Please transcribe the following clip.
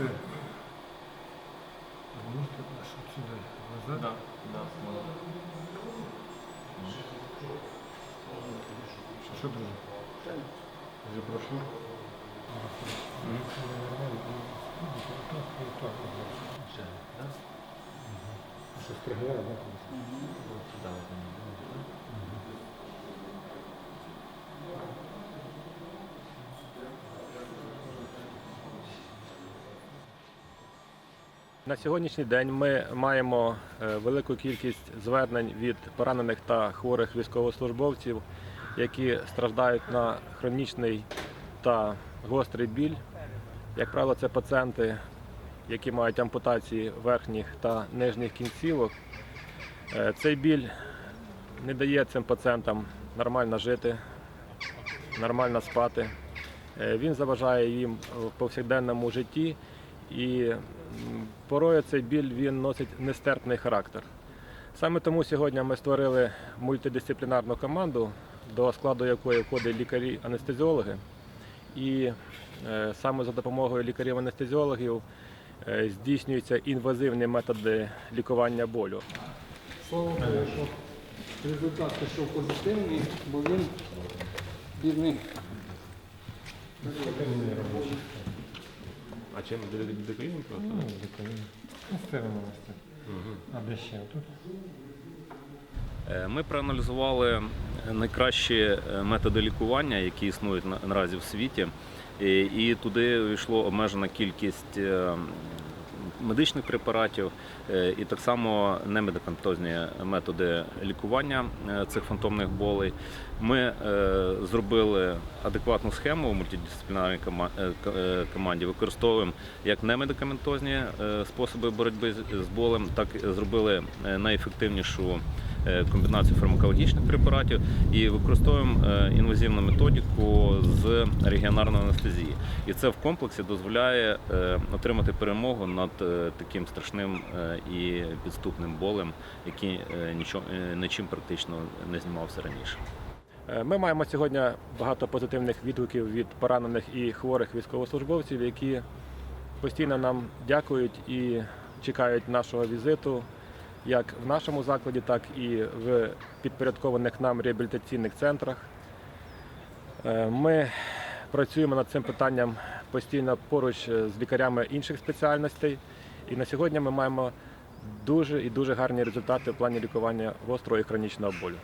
теперь может это что назад? Да, да, смотри. Что, что дружи? Уже прошло? Сейчас проверяю, да? На сьогоднішній день ми маємо е, велику кількість звернень від поранених та хворих військовослужбовців, які страждають на хронічний та гострий біль. Як правило, це пацієнти, які мають ампутації верхніх та нижніх кінцівок. Е, Цей біль не дає цим пацієнтам нормально жити, нормально спати. Е, Він заважає їм в повсякденному житті і порою цей біль він носить нестерпний характер. Саме тому сьогодні ми створили мультидисциплінарну команду, до складу якої входять лікарі-анестезіологи. І е, саме за допомогою лікарів-анестезіологів е, здійснюються інвазивні методи лікування болю. Слава Богу, результат пішов позитивний, бо він бідний. А чим декоїном просто? Ну, декоїн. Ну, стеремо Угу. А де ще? Тут? Е, Ми проаналізували найкращі е, методи лікування, які існують наразі в світі, і туди йшло обмежена кількість е, медичних препаратів е, і так само немедикаментозні методи лікування е, цих фантомних болей. Ми е, зробили адекватну схему в мультидисциплінарній команді, використовуємо як немедикаментозні способи боротьби з- болем, так і зробили найефективнішу комбінацію фармакологічних препаратів і використовуємо е, інвазивну методику з регіонарної анестезії. І це в комплексі дозволяє е, отримати перемогу над е, таким страшним е, і підступним болем, який е, е, нічим практично не знімався раніше. Е, Ми маємо сьогодні багато позитивних відгуків від поранених і хворих військовослужбовців, які постійно нам дякують і чекають нашого візиту як в нашому закладі, так і в підпорядкованих нам реабілітаційних центрах. Е, Ми працюємо над цим питанням постійно поруч з лікарями інших спеціальностей. І на сьогодні ми маємо дуже і дуже гарні результати в плані лікування гострого і хронічного болю.